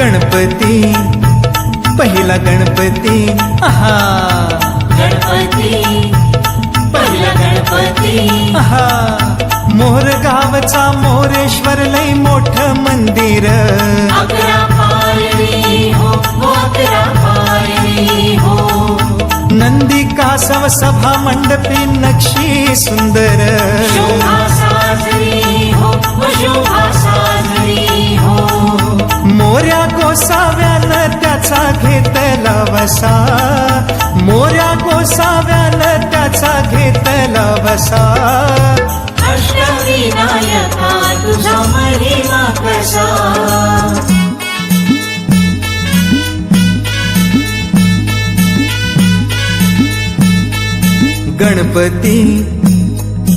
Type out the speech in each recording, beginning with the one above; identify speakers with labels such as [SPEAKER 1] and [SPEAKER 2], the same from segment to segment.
[SPEAKER 1] गणपती पहिला गणपती आहा.
[SPEAKER 2] गणपती पहिला गणपती.
[SPEAKER 1] आहा. मोर गावचा मोरेश्वर लय मोठ मंदिर.
[SPEAKER 2] हो हो हो.
[SPEAKER 1] नंदी कासव सभा मंडपी नक्षी सुंदर.
[SPEAKER 2] शोभा साजरी हो हो शोभा
[SPEAKER 1] गोसाव्यानं त्याचा घेतला वसा. मोऱ्या गोसाव्यानं त्याचा घेतला वसा.
[SPEAKER 2] अष्टविनायका तुझा महिमा कसा?
[SPEAKER 1] गणपती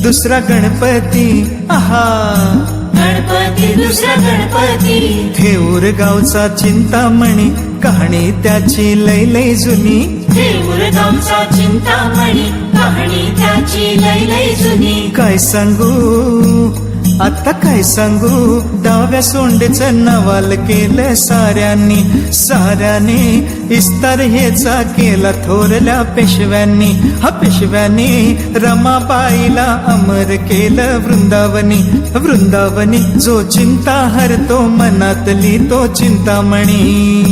[SPEAKER 1] दुसरा गणपती आहा.
[SPEAKER 2] गणपती दुसरा गणपती.
[SPEAKER 1] थेऊर गावचा चिंतामणी कहाणी त्याची लय लय जुनी.
[SPEAKER 2] देऊर गावचा चिंतामणी कहाणी त्याची लय लय जुनी.
[SPEAKER 1] काय सांगू? आता काय सांगू? डाव्या सोंडेचं नवाल केलं साऱ्यांनी. साऱ्याने इस्तार हेचा केला थोरल्या पेशव्यांनी. हा पेशव्यांनी रमाबाईला अमर केलं वृंदावनी. वृंदावनी जो चिंता हरतो मनातली तो चिंतामणी.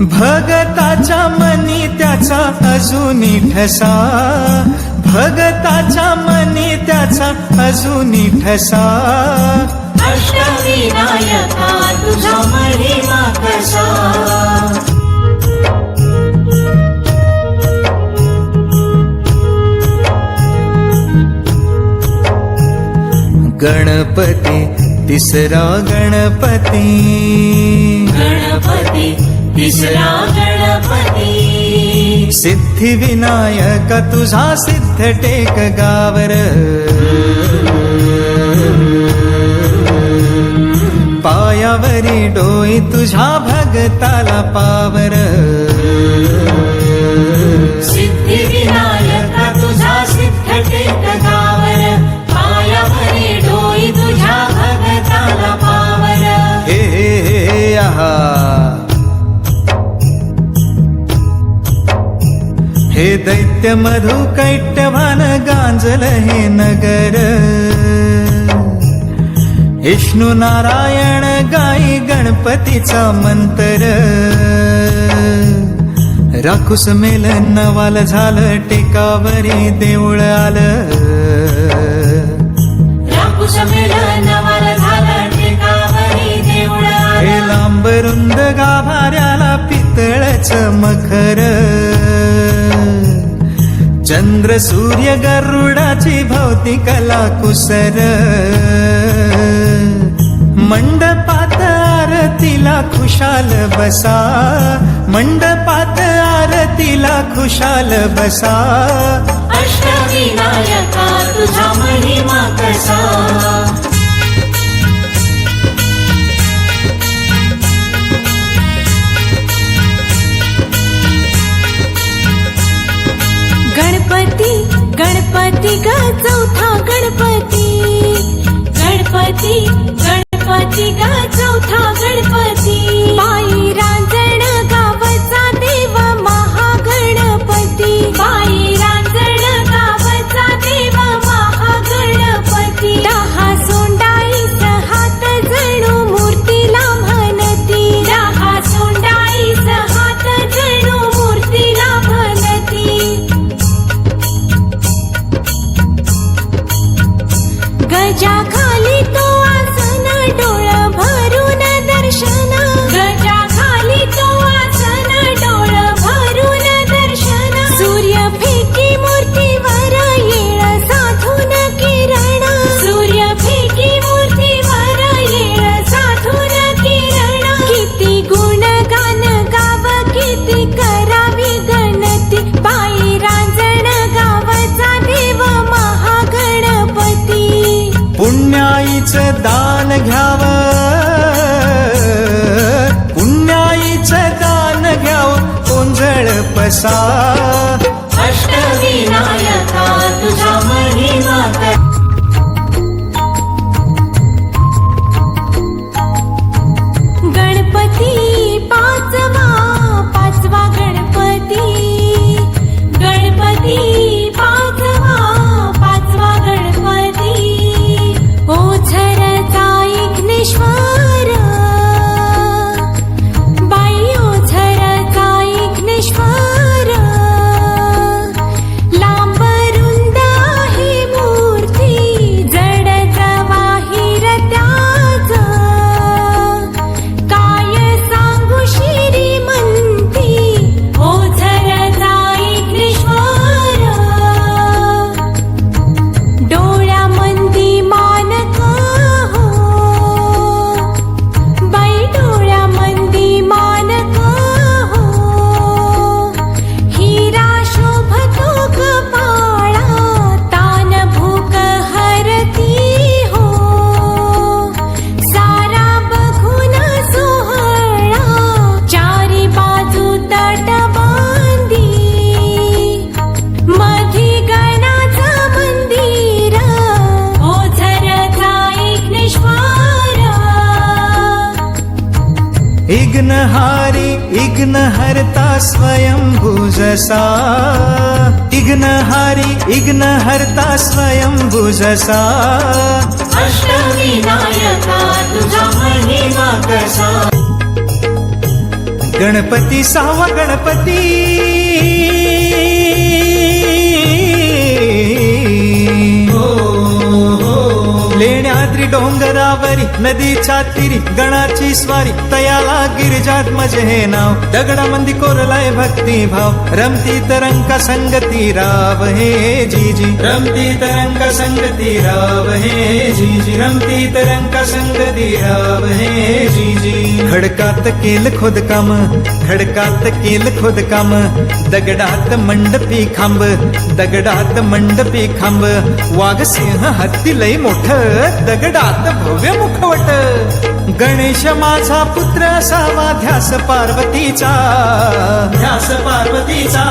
[SPEAKER 1] भगताच्या मनी त्याचा अजूनी ठसा. भगताच्या मनी त्याचा अजूनी ठसा.
[SPEAKER 2] अष्टविनायका तुझा महिमा कसा?
[SPEAKER 1] गणपती तिसरा गणपती.
[SPEAKER 2] गणपती तिसरा गणपती.
[SPEAKER 1] सिद्धी विनायक तुझा सिद्ध टेक गावर. पायावरी डोई
[SPEAKER 2] तुझा भगताला पावर.
[SPEAKER 1] दैत्य मधु कैट्यभान गांजल हे नगर। विष्णू नारायण गाई गणपतीचा मंत्र। राखूस मेल नवाल झालं टेकावरी देऊळ आलं। हे. लांब रुंद गाभाऱ्याला पितळच मखर। चंद्र सूर्य गरुडाची भौती कला कुसर मंडपात आरतीला खुशाल बसा. मंडपात आरतीला खुशाल बसा.
[SPEAKER 2] अष्टविनायका तुझा महिमा कसा?
[SPEAKER 3] ग चौथा गणपती गणपती. गणपती पुण्याईचं दान घ्यावं. पुण्याईचं दान
[SPEAKER 1] घ्याव ओंजळ पसा स्वयंभुजसा इग्नहारी इग्न हरता स्वयंभुजसा
[SPEAKER 2] अष्टविनायका तुझा महिमा कसा?
[SPEAKER 1] गणपती सावा गणपती। नदीच्या तिरी गणाची स्वारी, तयाला गिरिजात मज़े हे नाव. दगडामंदी कोरलाय भक्ती भाव. रमती तरंग संगती राव हे जीजी. रमती तरंग संगती राव हे जीजी. रमती तरंग संगती राव हे जीजी. खडकात केल खोदकाम खडकात केल खोदकाम दगडात मंडपी खांब, दगडात मंडपी खांब. वाघ सिंह हत्ती लय मोठ, दगडात भव्य मुखवट गणेश माझा पुत्र असावा ध्यास पार्वतीचा. ध्यास पार्वतीचा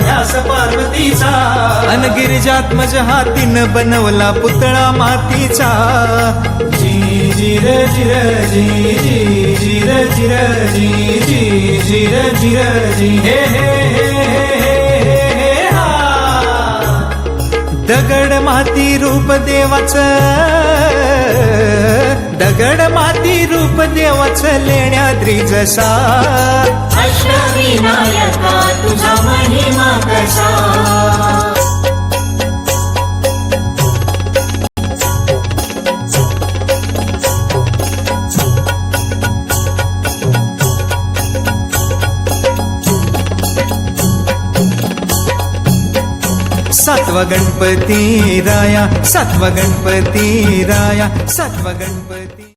[SPEAKER 1] ध्यास पार्वतीचा. अन गिरिजात्मज हातीन बनवला पुतळा मातीचा. जी जिर जिर जी जी जिर जिर जी जी जिर जिर जी हे हा. दगड माती रूप देवाच. दगड माती रूप देवाच लेण्या द्रिजसा
[SPEAKER 2] अष्टविनायका तुझा महिमा कसा?
[SPEAKER 1] സത്വഗണപതി രായ സത്വഗണപതി സത്വഗണപതി